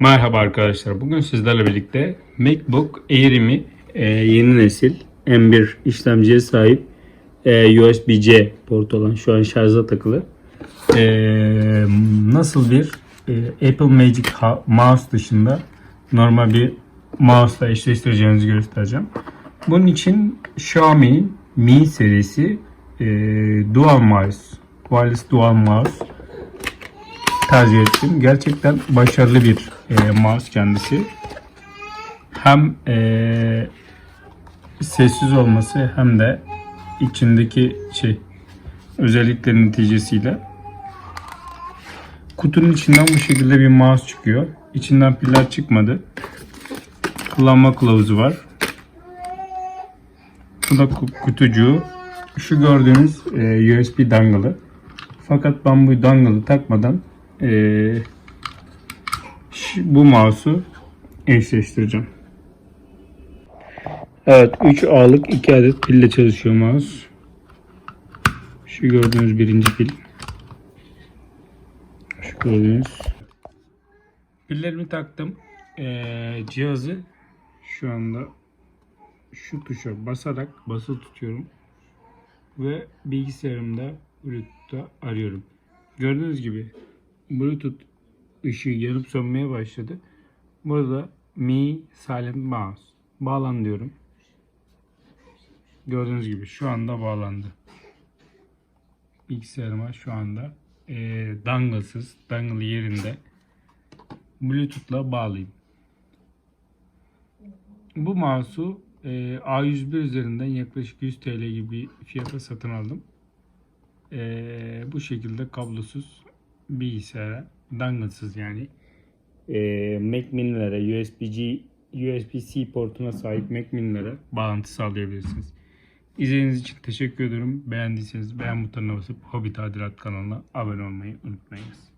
Merhaba arkadaşlar. Bugün sizlerle birlikte MacBook Air'imi e, yeni nesil M1 işlemciye sahip e, USB-C portu olan şu an şarja takılı e, nasıl bir e, Apple Magic Mouse dışında normal bir mouse'la eşleştireceğinizi göstereceğim. Bunun için Xiaomi'nin Mi serisi e, Dual Mouse, Wireless Dual Mouse tercih ettim. Gerçekten başarılı bir e, mouse kendisi. Hem e, sessiz olması hem de içindeki şey özellikleri neticesiyle kutunun içinden bu şekilde bir mouse çıkıyor. İçinden piller çıkmadı. Kullanma kılavuzu var. Bu da ku- kutucuğu. Şu gördüğünüz e, USB dangle'ı. Fakat ben bu dangle'ı takmadan e, bu mouse'u eşleştireceğim. Evet 3 A'lık 2 adet pille çalışıyor mouse. Şu gördüğünüz birinci pil. Şu gördüğünüz. Pillerimi taktım. Ee, cihazı şu anda şu tuşa basarak basılı tutuyorum. Ve bilgisayarımda Bluetooth'ta arıyorum. Gördüğünüz gibi Bluetooth ışığı yanıp sönmeye başladı. Burada Mi Silent Mouse. Bağlan diyorum. Gördüğünüz gibi şu anda bağlandı. Bilgisayarıma şu anda e, dangle'sız, dangle yerinde Bluetooth'la bağlayayım. Bu mouse'u e, A101 üzerinden yaklaşık 100 TL gibi bir fiyata satın aldım. E, bu şekilde kablosuz bilgisayara, dangle'sız yani e, Mac Mini'lere, USB-C, USB-C portuna sahip Mac Mini'lere bağlantı sağlayabilirsiniz. İzlediğiniz için teşekkür ederim. Beğendiyseniz beğen butonuna basıp Hobi Tadilat kanalına abone olmayı unutmayınız.